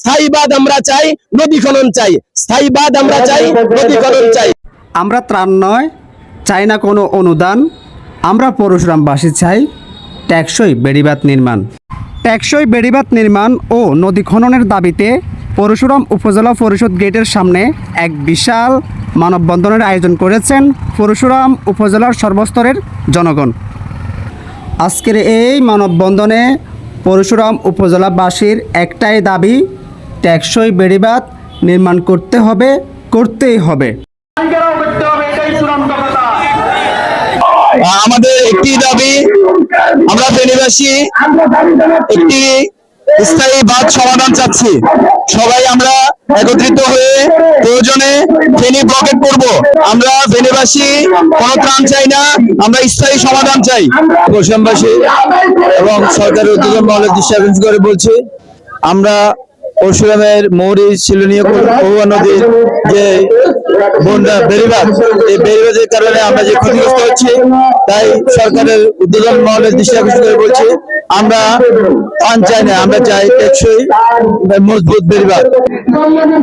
স্থায়ীবাদ আমরা চাই, নদী খনন চাই। স্থায়ীবাদ আমরা চাই, নদী খনন চাই। আমরা ত্রাণ নয়, চাই না কোনো অনুদান। আমরা পরশুরামবাসী চাই ট্যাক্সই বেড়িবাঁধ নির্মাণ। ট্যাক্সই বেড়িবাঁধ নির্মাণ ও নদী খননের দাবিতে পরশুরাম উপজেলা পরিষদ গেটের সামনে এক বিশাল মানববন্ধনের আয়োজন করেছেন পরশুরাম উপজেলার সর্বস্তরের জনগণ। আজকের এই মানববন্ধনে পরশুরাম উপজেলাবাসীর একটাই দাবি ট্যাক্সই বেড়িবাঁধ নির্মাণ করতে হবে করতেই হবে। ঘেরাও করতে হবে এটাই চূড়ান্ত কথা আমাদের একটি দাবি আমরা ফেনীবাসী একটি স্থায়ী বাদ সমাধান চাচ্ছি। সবাই আমরা একত্রিত হয়ে প্রয়োজনে ফেনী ব্লকেট করব। আমরা ফেনীবাসী কোনো ত্রাণ চাই না আমরা স্থায়ী সমাধান চাই। পশ্চিমবাসী এবং সরকারের উদ্যোগের মহলের দৃষ্টি করে বলছি আমরা পরশুরামের মৌরি শিলনীয় নদীর যে বন্যা বেড়িবাদ এই বেড়িবাদের কারণে আমরা যে ক্ষতিগ্রস্ত হচ্ছি, তাই সরকারের উদ্বোধন মহলের দৃষ্টি আকর্ষণ করে বলছি, আমরা ত্রাণ চাই না, আমরা চাই টেকসই মজবুত বেড়িবাদ বাংলাদেশ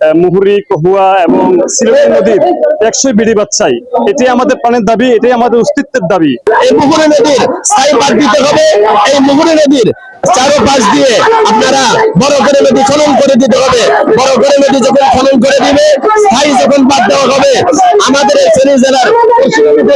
মুহুরী, কহুয়া এবং সিলেট নদীর একশো বিড়ি বাচ্চাই। এটাই আমাদের প্রাণের দাবি, এটাই আমাদের অস্তিত্বের দাবি। এই মুহুরী নদীর দিতে হবে। এই মুহুরী নদীর চারোপাশ দিয়ে আপনারা বড় করে নদী খনন করে দিতে হবে। বড় করে নদী যখন খনন করে দিবে, স্থায়ী যখন বাদ দেওয়া হবে, আমাদের এই ফেনী জেলার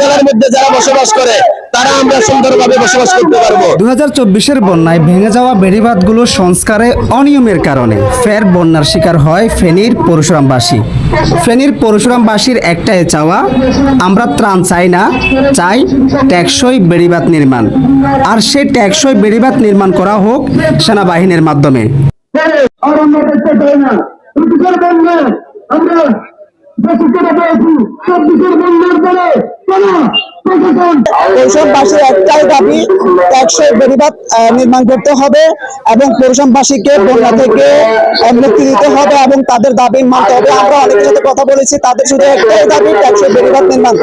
জেলার মধ্যে যারা বসবাস করে তারা আমরা সুন্দরভাবে বসবাস করতে পারব। দু হাজার চব্বিশের বন্যায় ভেঙে যাওয়া বেড়িবাঁধগুলো সংস্কারে অনিয়মের কারণে ফের বন্যার শিকার হয় ফেনীর পরশুরামবাসী। ফেনীর পরশুরামবাসীর একটাই চাওয়া আমরা ত্রাণ চাই না চাই ট্যাক্সই বেড়িবাঁধ নির্মাণ। আর সেই ট্যাক্সই বেড়িবাঁধ নির্মাণ করা হোক সেনাবাহিনীর মাধ্যমে। আমরা দেখতে চাই না ব্রিটিশের বন্যা আমরা বেশি করে পেয়েছি চব্বিশের বন্যার পরে কেন প্রশাসন পরিসরবাসীর একটাই দাবি, একশো বেড়িবাদ নির্মাণ করতে হবে এবং পরিসরবাসীকে বন্যা থেকে মুক্তি দিতে হবে এবং তাদের দাবি মানতে হবে। আমরা অনেকের সাথে কথা বলেছি, তাদের শুধু একটাই দাবি, একশো বেড়িবাদ নির্মাণ।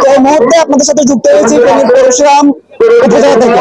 তো এই মুহূর্তে আপনাদের সাথে যুক্ত হয়েছি পরশুরাম উপজেলা থেকে।